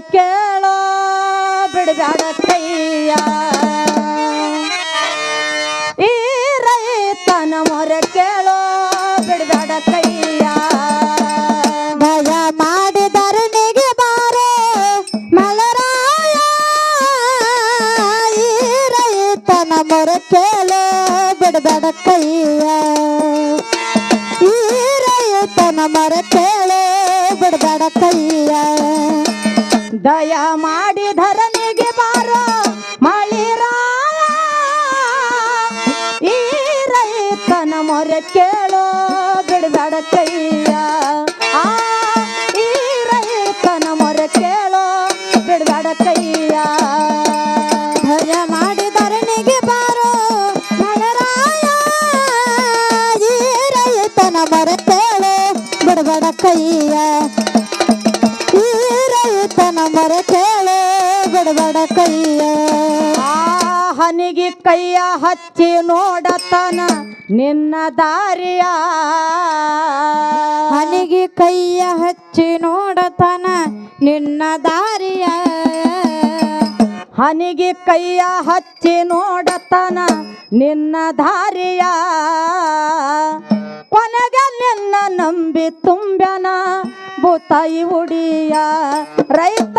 ಕೇಳೋ ಬಿಡಬೇಡ ಕೈಯ. ಈ ರೈತನ ಮೊರೆ ಕೇಳೋ ಬಿಡಬೇಡ ಕೈಯ. ಭಯ ಮಾಡಿ ನಿಗೆ ಬಾರೋ ಮಲರಾಯ. ಈ ರೈತನ ಮೊರೆ ಕೇಳೋ ಬಿಡಬೇಡ ಕೈಯ. ಈ ರೈತನ ಮೊರೆ ಕೇಳೋ ಬಿಡಬೇಡ ಕೈಯ. ದಯ ಮಾಡಿ ಧರಣಿಗೆ ಬಾರೋ ಮಳಿರಾಯ ಈ ರೈತನ ಮೊರೆ ಕೇಳೋ ಬಿಡಬೇಡ ಕೈಯ ಬಿಡಬೇಡ ಕೈಯ. ಆ ಹನಿಗೆ ಕೈಯ ಹಚ್ಚಿ ನೋಡತನ ನಿನ್ನ ದಾರಿಯ. ಹನಿಗೆ ಕೈಯ ಹಚ್ಚಿ ನೋಡತನ ನಿನ್ನ ದಾರಿಯ. ಹನಿಗೆ ಕೈಯ ಹಚ್ಚಿ ನೋಡತನ ನಿನ್ನ ದಾರಿಯ. ಕೊನೆಗೆ ನಿನ್ನ ನಂಬಿ ತುಂಬ್ಯನ ಬುತಾಯಿ ಉಡಿಯ ರೈತ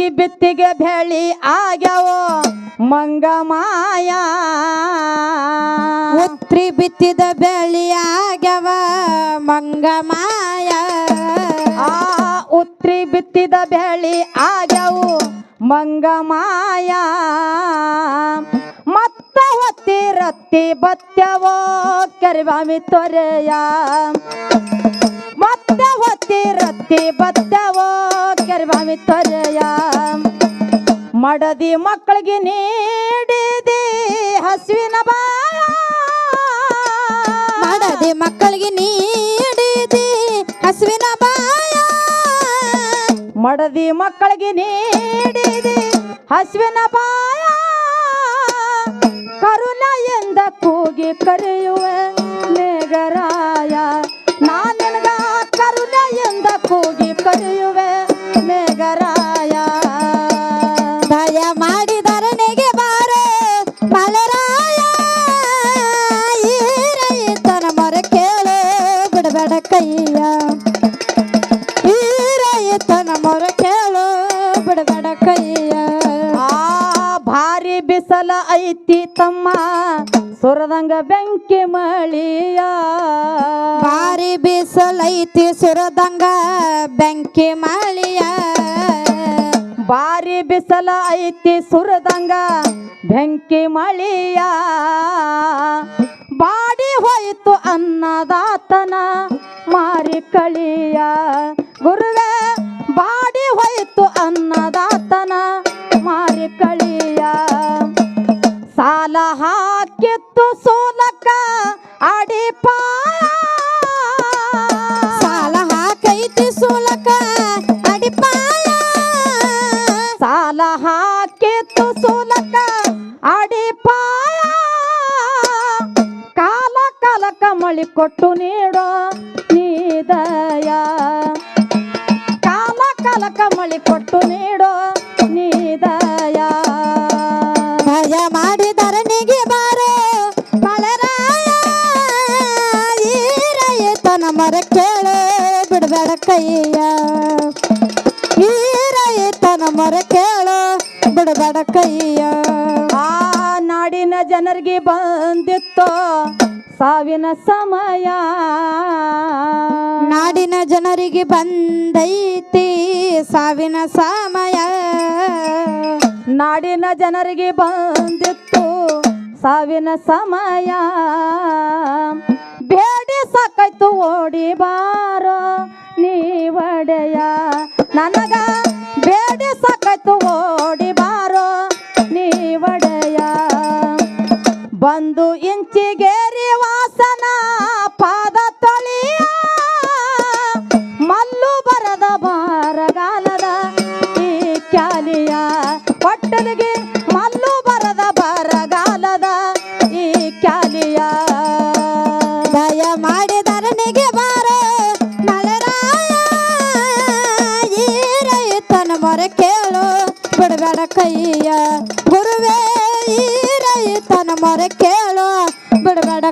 ಉತ್ರಿಗೆ ಬಿತ್ತಿಗೆ ಬೆಳಿ ಆಗ್ಯಾವೋ ಮಂಗ ಮಾಯ ಉತ್ರಿ ಬಿತ್ತಿದ ಬೆಳಿ ಆಗ್ಯವ ಮಂಗ ಮಾಯ ಆ ಉತ್ರಿ ಬಿತ್ತಿದ ಬೆಳಿ ಆಗ್ಯಾವು ಮಂಗ ಮಾಯ ಮತ್ತ ಹೊತ್ತಿ ರತ್ತಿ ಬತ್ತವೋ ಕರಿವಾಮಿ ತೊರೆಯ. ಮತ್ತೆ ಹೊತ್ತಿ ರತ್ತಿ ಬತ್ಯವೋ ಕೆರಿಬಾಮಿ ತೊರೆಯ ಮಡದಿ ಮಕ್ಕಳಿಗೆ ನೀಡಿದಿ ಹಸುವಿನ ಬಾಯ. ಮಡದಿ ಮಕ್ಕಳಿಗೆ ನೀಡಿದಿ ಹಸುವಿನ ಬಾಯ. ಮಡದಿ ಮಕ್ಕಳಿಗೆ ನೀಡಿದಿ ಹಸುವಿನ ಬಾಯ. ಕರುಣ ಎಂದ ಕೂಗಿ ಕರೆಯುವೆ ಈ ರೈತನ ಮೊರೆ ಕೇಳು ಬಿಡಬೇಡ ಕೈಯ. ಆ ಭಾರಿ ಬಿಸಲ ಐತಿ ತಮ್ಮ ಸುರದಂಗ ಬೆಂಕಿ ಮಳಿಯ. ಭಾರಿ ಬಿಸಲೈತಿ ಸುರದಂಗ ಬೆಂಕಿ ಮಳಿಯ. ಭಾರಿ ಬಿಸಲ ಐತಿ ಸುರದಂಗ ಬೆಂಕಿ ಮಳಿಯ. ಬಾಡಿ ಹೋಯಿತು ಅನ್ನದಾತನ. ಕಳಿಯ ಗುರುವೆ ಬಾಡಿ ಹೋಯ್ತು ಅನ್ನದಾತನ ಮಾರಿ ಕಳಿಯ. ಸಾಲ ಹಾಕಿತ್ತು ಸೋಲಕ ಅಡಿಪ ಸಾಲ ಹಾಕೈತಿ ಸೋಲಕ ಅಡಿಪ ಸಾಲ ಹಾಕಿತ್ತು ಸೋಲಕ ಅಡಿಪಾಯ ಕಾಲ ಕಾಲಕ ಮಳಿ ಕೊಟ್ಟು ನೀಡೋ ನೀದಯ ಕಾಲ ಕಾಲ ಮಳಿ ಕೊಟ್ಟು ನೀಡೋ ನೀದಯ. ಭಯ ಮಾಡಿ ಧರಣಿಗೆ ಬಾರೋ ಈ ರೈತನ ಮರ ಕೇಳು ಬಿಡಬೇಡ ಕೈಯ. ಈ ರೈತನ ಮರ ಕೇಳೋ ಬಿಡಬೇಡ ಕೈಯ. ಆ ನಾಡಿನ ಜನರಿಗೆ ಬಂದಿತ್ತು ಸಾವಿನ ಸಮಯ. ನಾಡಿನ ಜನರಿಗೆ ಬಂದೈತಿ ಸಾವಿನ ಸಮಯ. ನಾಡಿನ ಜನರಿಗೆ ಬಂದಿತ್ತು ಸಾವಿನ ಸಮಯ. ಬೇಡಿ ಸಾಕಾಯ್ತು ಓಡಿ ಬಾರೋ ನೀ ಒಡೆಯ. ನನಗ ಕೈಯ. ಗುರುವೇ ಈ ರೈತನ ಮೊರೆ ಕೇಳೋ. ಬಿಡಬೇಡ